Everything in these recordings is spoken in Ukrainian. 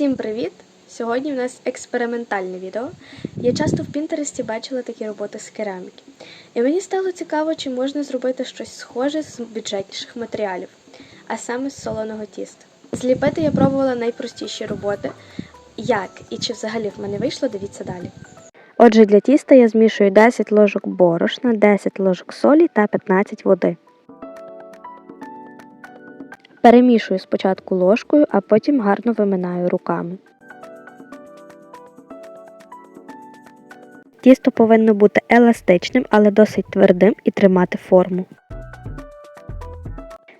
Всім привіт! Сьогодні у нас експериментальне відео. Я часто в Пінтересті бачила такі роботи з кераміки. І мені стало цікаво, чи можна зробити щось схоже з бюджетніших матеріалів, а саме з солоного тіста. Зліпити я пробувала найпростіші роботи. Як і чи взагалі в мене вийшло, дивіться далі. Отже, для тіста я змішую 10 ложок борошна, 10 ложок солі та 15 води. Перемішую спочатку ложкою, а потім гарно виминаю руками. Тісто повинно бути еластичним, але досить твердим і тримати форму.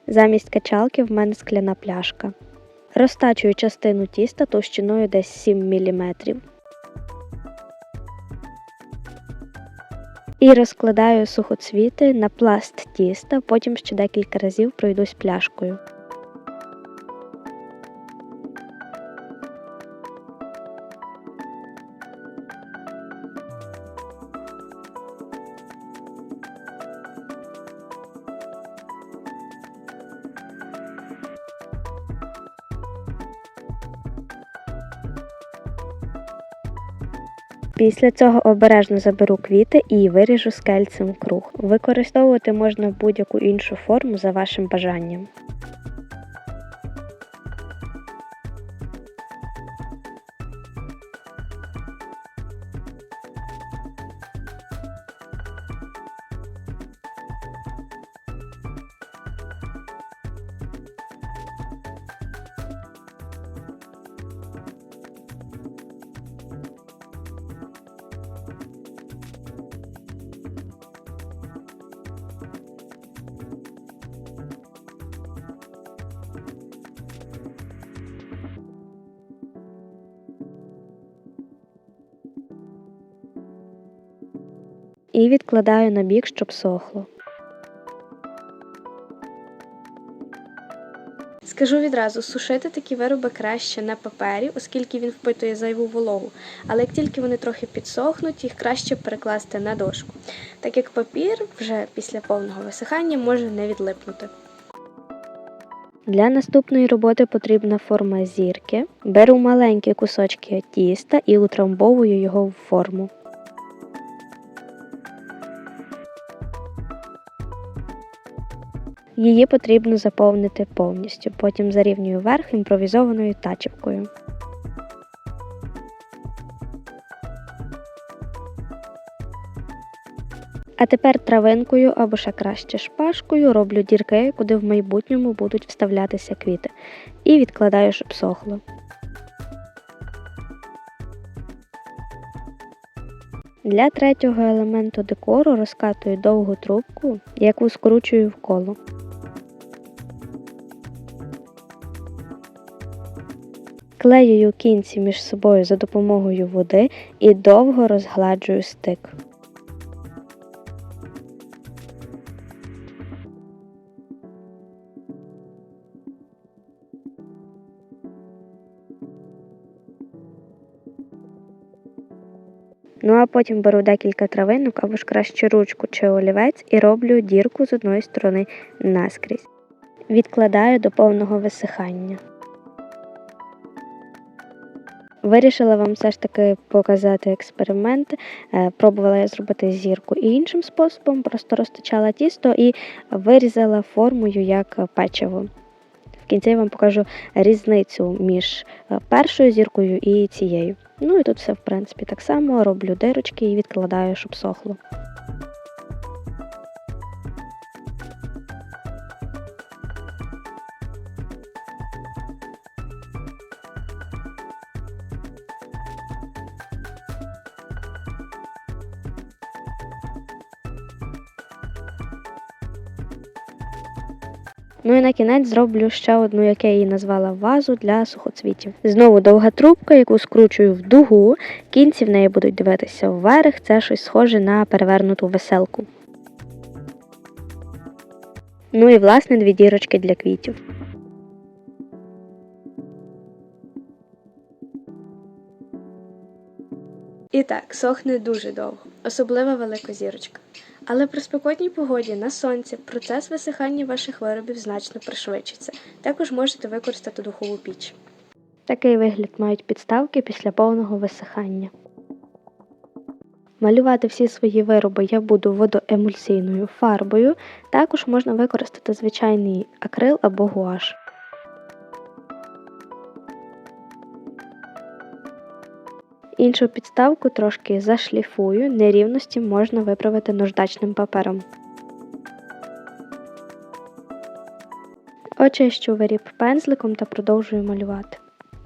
Замість качалки в мене скляна пляшка. Розтачую частину тіста товщиною десь 7 мм. І розкладаю сухоцвіти на пласт тіста, потім ще декілька разів пройдусь пляшкою. Після цього обережно заберу квіти і виріжу скельцем круг. Використовувати можна будь-яку іншу форму за вашим бажанням. І відкладаю на бік, щоб сохло. Скажу відразу, сушити такі вироби краще на папері, оскільки він впитує зайву вологу. Але як тільки вони трохи підсохнуть, їх краще перекласти на дошку, так як папір вже після повного висихання може не відлипнути. Для наступної роботи потрібна форма зірки. Беру маленькі кусочки тіста і утрамбовую його в форму. Її потрібно заповнити повністю, потім зарівнюю верх імпровізованою тачівкою. А тепер травинкою або ще краще шпажкою роблю дірки, куди в майбутньому будуть вставлятися квіти, і відкладаю, щоб сохло. Для третього елементу декору розкатую довгу трубку, яку скручую в коло. Клеюю кінці між собою за допомогою води і довго розгладжую стик. Ну а потім беру декілька травинок або ж краще ручку чи олівець і роблю дірку з одної сторони наскрізь. Відкладаю до повного висихання. Вирішила вам все ж таки показати експеримент. Е, Пробувала я зробити зірку і іншим способом, просто розточала тісто і вирізала формою як печиво. В кінці я вам покажу різницю між е, першою зіркою і цією. Ну і тут все, в принципі, так само роблю дирочки і відкладаю, щоб сохло. Ну і на кінець зроблю ще одну, як я її назвала, вазу для сухоцвітів. Знову довга трубка, яку скручую в дугу, кінці в неї будуть дивитися вверх, це щось схоже на перевернуту веселку. Ну і власне дві дірочки для квітів. І так, сохне дуже довго, особливо велика зірочка. Але при спекотній погоді на сонці процес висихання ваших виробів значно пришвидшиться. Також можете використати духову піч. Такий вигляд мають підставки після повного висихання. Малювати всі свої вироби я буду водоемульсійною фарбою. Також можна використати звичайний акрил або гуаш. Іншу підставку трошки зашліфую, нерівності можна виправити наждачним папером. Очищу виріб пензликом та продовжую малювати.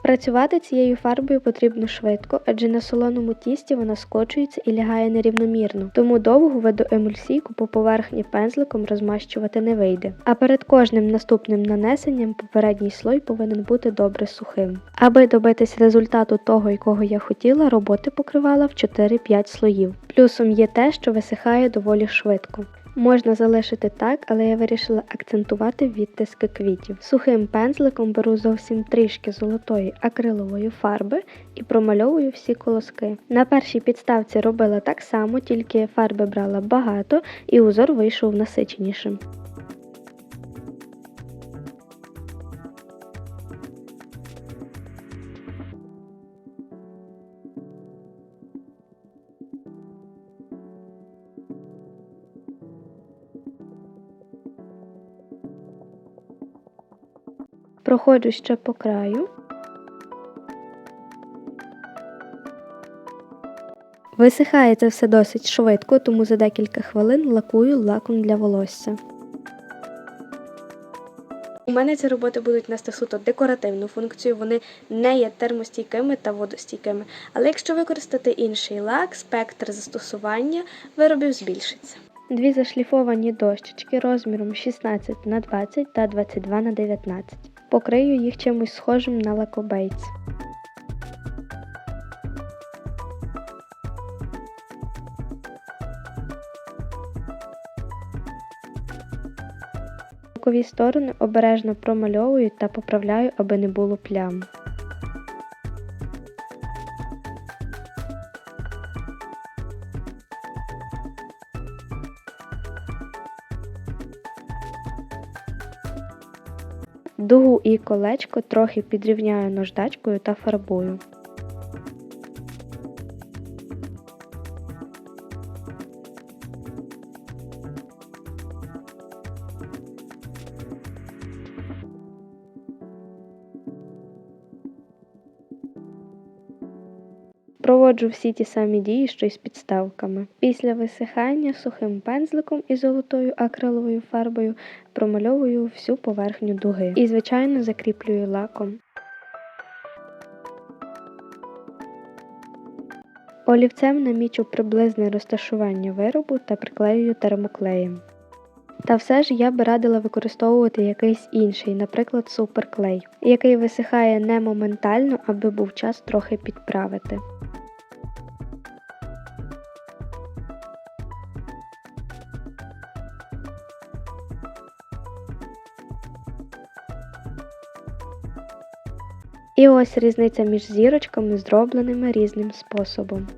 Працювати цією фарбою потрібно швидко, адже на солоному тісті вона скочується і лягає нерівномірно, тому довгу видоемульсійку по поверхні пензликом розмащувати не вийде. А перед кожним наступним нанесенням попередній слой повинен бути добре сухим. Аби добитись результату того, якого я хотіла, роботи покривала в 4-5 слоїв. Плюсом є те, що висихає доволі швидко. Можна залишити так, але я вирішила акцентувати відтиски квітів. Сухим пензликом беру зовсім трішки золотої акрилової фарби і промальовую всі колоски. На першій підставці робила так само, тільки фарби брала багато і узор вийшов насиченішим. Проходжу ще по краю. Висихає це все досить швидко, тому за декілька хвилин лакую лаком для волосся. У мене ці роботи будуть нести суто декоративну функцію, вони не є термостійкими та водостійкими. Але якщо використати інший лак, спектр застосування виробів збільшиться. Дві зашліфовані дощечки розміром 16 на 20 та 22 на 19. Покрию їх чимось схожим на лакобейц. Бокові сторони обережно промальовую та поправляю, аби не було плям. Дугу і колечко трохи підрівняю наждачкою та фарбую. Проводжу всі ті самі дії, що й з підставками. Після висихання сухим пензликом і золотою акриловою фарбою промальовую всю поверхню дуги і, звичайно, закріплюю лаком. Олівцем намічу приблизне розташування виробу та приклеюю термоклеєм. Та все ж я би радила використовувати якийсь інший, наприклад, суперклей, який висихає не моментально, аби був час трохи підправити. І ось різниця між зірочками, зробленими різним способом.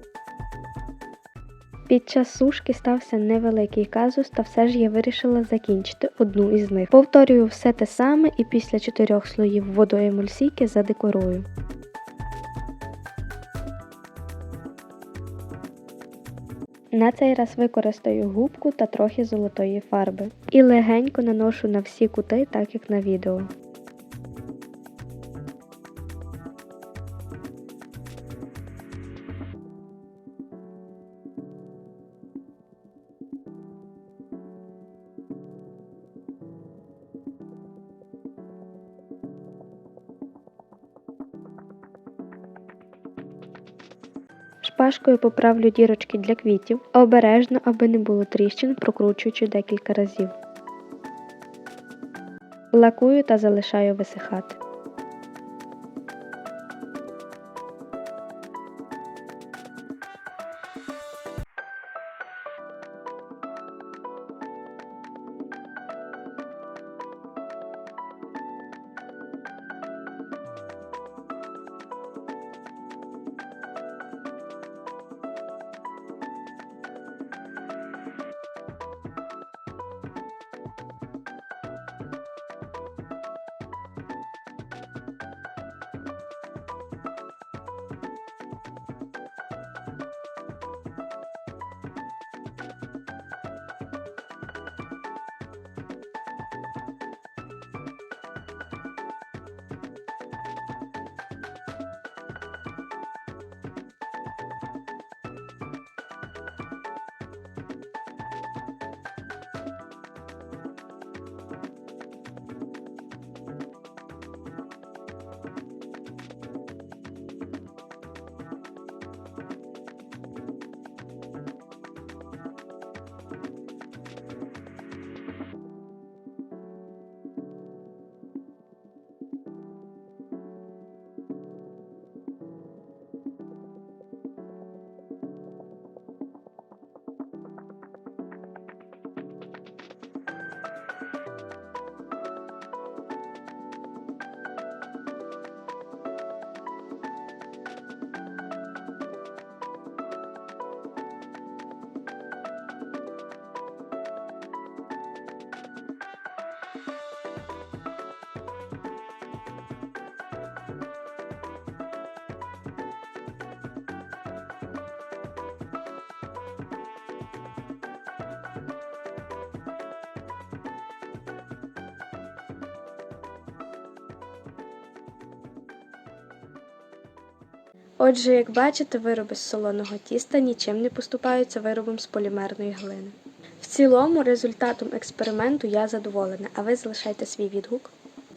Під час сушки стався невеликий казус, та все ж я вирішила закінчити одну із них. Повторюю все те саме і після чотирьох слоїв водоемульсійки задекорую. На цей раз використаю губку та трохи золотої фарби. І легенько наношу на всі кути, так як на відео. Шпажкою поправлю дірочки для квітів, обережно, аби не було тріщин, прокручуючи декілька разів. Лакую та залишаю висихати. Отже, як бачите, вироби з солоного тіста нічим не поступаються виробам з полімерної глини. В цілому, результатом експерименту я задоволена, а ви залишайте свій відгук.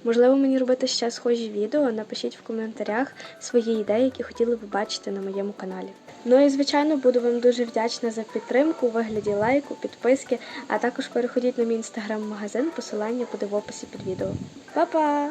Можливо, мені робити ще схожі відео. Напишіть в коментарях свої ідеї, які хотіли б бачити на моєму каналі. Ну і звичайно буду вам дуже вдячна за підтримку у вигляді лайку, підписки, а також переходіть на мій інстаграм-магазин, посилання буде в описі під відео. Па-па!